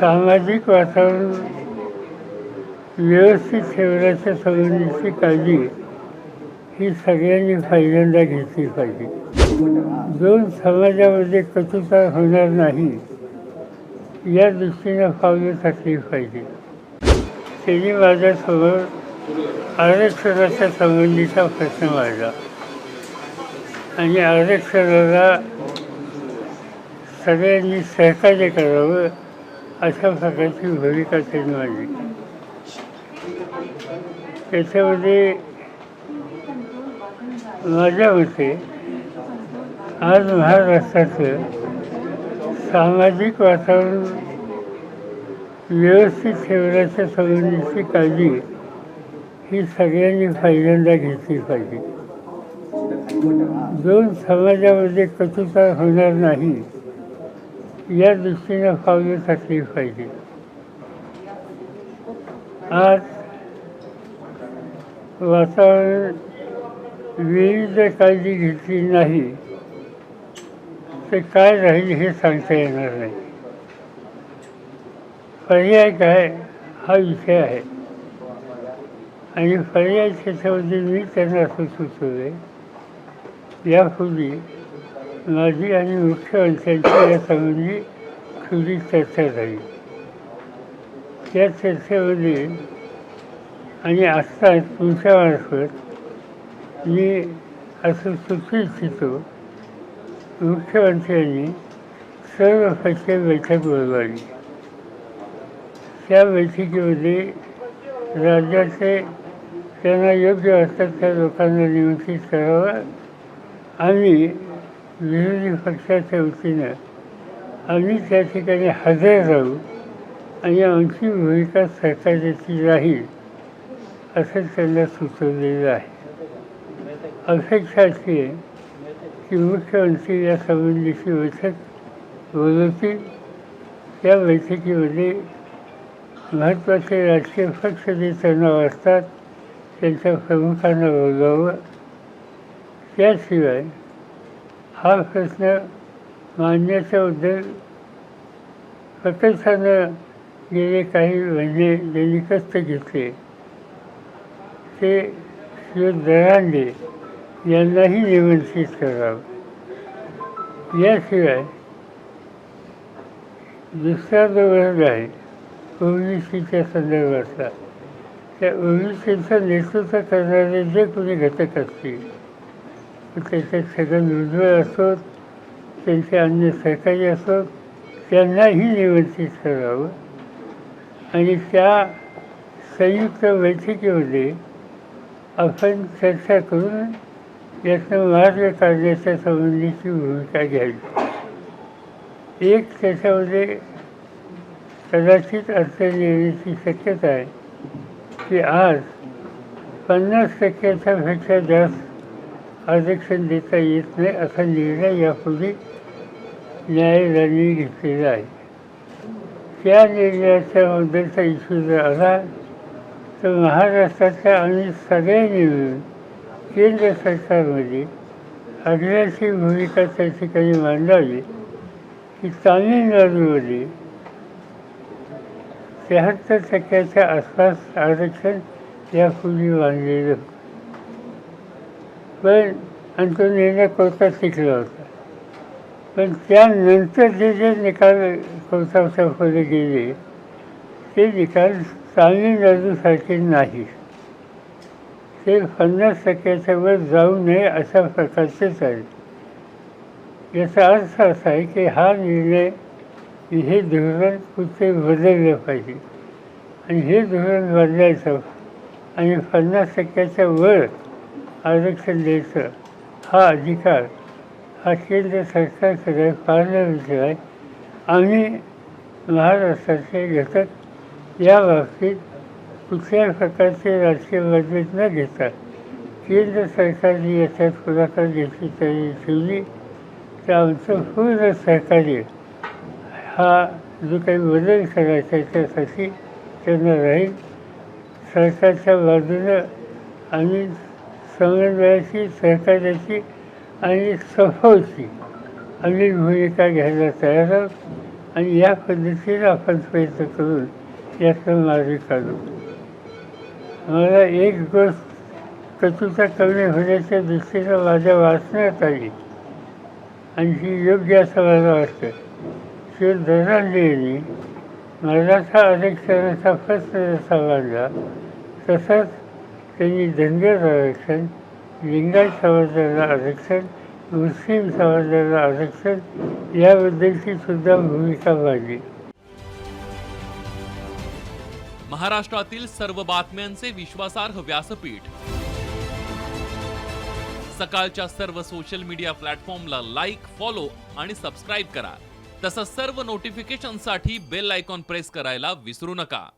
सामाजिक वातावरण व्यवस्थित ठेवण्याच्या संबंधीची काळजी ही सगळ्यांनी पहिल्यांदा घेतली पाहिजे. दोन समाजामध्ये कटुता होणार नाही या दृष्टीनं पावलं टाकली पाहिजे. त्यांनी माझ्यासमोर आरक्षणाच्या संबंधीचा प्रश्न मांडला आणि आरक्षणाला सगळ्यांनी सहकार्य करावं अशा प्रकारची भूमिका त्यांनी मांडली त्याच्यामध्ये माझ्या मते आज महाराष्ट्राचं सामाजिक वातावरण व्यवस्थित ठेवण्याच्या संबंधीची काळजी ही सगळ्यांनी पहिल्यांदा घेतली पाहिजे. दोन समाजामध्ये कटुता होणार नाही. या दृष्टीनं काव्य टाकली पाहिजे. आज वातावरण विविध काळजी घेतली नाही तर काय राहील हे सांगता येणार नाही. पर्याय काय हा विषय आहे. आणि पर्याय त्याच्यामध्ये मी त्यांना असं सुचवले यापूर्वी माझी आणि मुख्य मुख्यमंत्र्यांची यासंबंधी खुली चर्चा झाली. त्या चर्चेमध्ये आणि आत्ता तुमच्यामार्फत मी असं सुचू इच्छितो मुख्यमंत्र्यांनी सर्व पक्ष बैठक बोलवावी. त्या बैठकीमध्ये राज्याचे त्यांना योग्य वाटतात त्या लोकांना निमंत्रित करावं आणि विरोधी पक्षाच्या वतीनं आम्ही त्या ठिकाणी हजर राहू आणि आमची भूमिका सरकारची राहील असं त्यांना सुचवलेलं आहे. अपेक्षा अशी आहे की मुख्यमंत्री या संबंधीची बैठक बोलवतील. त्या बैठकीमध्ये महत्त्वाचे राजकीय पक्ष जे त्यांना असतात त्यांच्या प्रमुखांना बोलावं. त्याशिवाय हा प्रश्न मांडण्याच्याबद्दल प्रत्यक्षानं गेले काही महिने ज्यांनी कष्ट घेतले ते श्री दरांडे यांनाही निमंत्रित करावं याशिवाय दुसरा जो वर्ग आहे ओबीसीच्या संदर्भातला त्या ओबीसीचं नेतृत्व करणारे जे कोणी घटक असतील त्याच्यात छगन उज्ज्वल असोत त्यांचे अन्य सहकारी असोत त्यांनाही निमंत्रित करावं आणि त्या संयुक्त बैठकीमध्ये आपण चर्चा करून यातनं मार्ग काढण्याच्या संबंधीची भूमिका घ्यावी. एक त्याच्यामध्ये कदाचित अडचण येण्याची शक्यता आहे की आज पन्नास टक्क्याच्या पेक्षा जास्त आरक्षण देता येत नाही असा निर्णय यापूर्वी न्यायालयाने घेतलेला आहे. त्या निर्णयाच्या मुद्द्याचा इश्यू जर आला. तर महाराष्ट्राच्या आणि सगळ्यांनी मिळून केंद्र सरकारमध्ये आग्रहाची भूमिका त्या ठिकाणी मांडावी की तामिळनाडूमध्ये त्र्याहत्तर टक्क्याच्या आसपास आरक्षण यापूर्वी मांडलेलं होतं. पण आणि तो निर्णय कोर्टात शिकला होता. पण त्यानंतर जे जे निकाल कोर्टाच्या पुढे गेले ते निकाल तामिळनाडूसारखे नाही. ते पन्नास टक्क्याच्या वर जाऊ नये अशा प्रकारचेच आहे याचा अर्थ असा आहे की हा निर्णय हे धोरण कुठे बदललं पाहिजे. आणि हे धोरण बदलायचं आणि पन्नास टक्क्याच्या वर आरक्षण द्यायचं. हा अधिकार हा केंद्र सरकारकडे पार्लमेंटशिवाय आम्ही महाराष्ट्राचे घटक या बाबतीत कुठल्याही प्रकारचे राजकीय मतभेद न घेता केंद्र सरकारने याच्यात पुढाकार घेतली तरी ठेवली तर आमचं पूर्ण सहकार्य हा जो काही बदल करायचा आहे त्यासाठी त्यांना राहील. सरकारच्या बाजूनं आम्ही समन्वयाची सहकार्याची आणि सफोची अनेक भूमिका घ्यायला तयार आहोत. आणि या पद्धतीने आपण प्रयत्न करून यातून मार्ग काढू. मला एक गोष्ट कचूचा कमी होण्याच्या दृष्टीनं माझ्या वाचण्यात आली. आणि ही योग्य असं मला वाटतं. श्री धनांजलींनी मराठा आरक्षणाचा प्रश्न जसा मांडला तसाच त्यांनी धनगर आरक्षण लिंगायत समाजाला आरक्षण मुस्लिम समाजाला आरक्षण याबद्दलची सुद्धा भूमिका मांडली. महाराष्ट्रातील सर्व बातम्यांचे विश्वासार्ह व्यासपीठ. सकाळच्या सर्व सोशल मीडिया प्लॅटफॉर्मला लाईक फॉलो आणि सबस्क्राईब करा. तसंच सर्व नोटिफिकेशनसाठी बेल आयकॉन प्रेस करायला विसरू नका.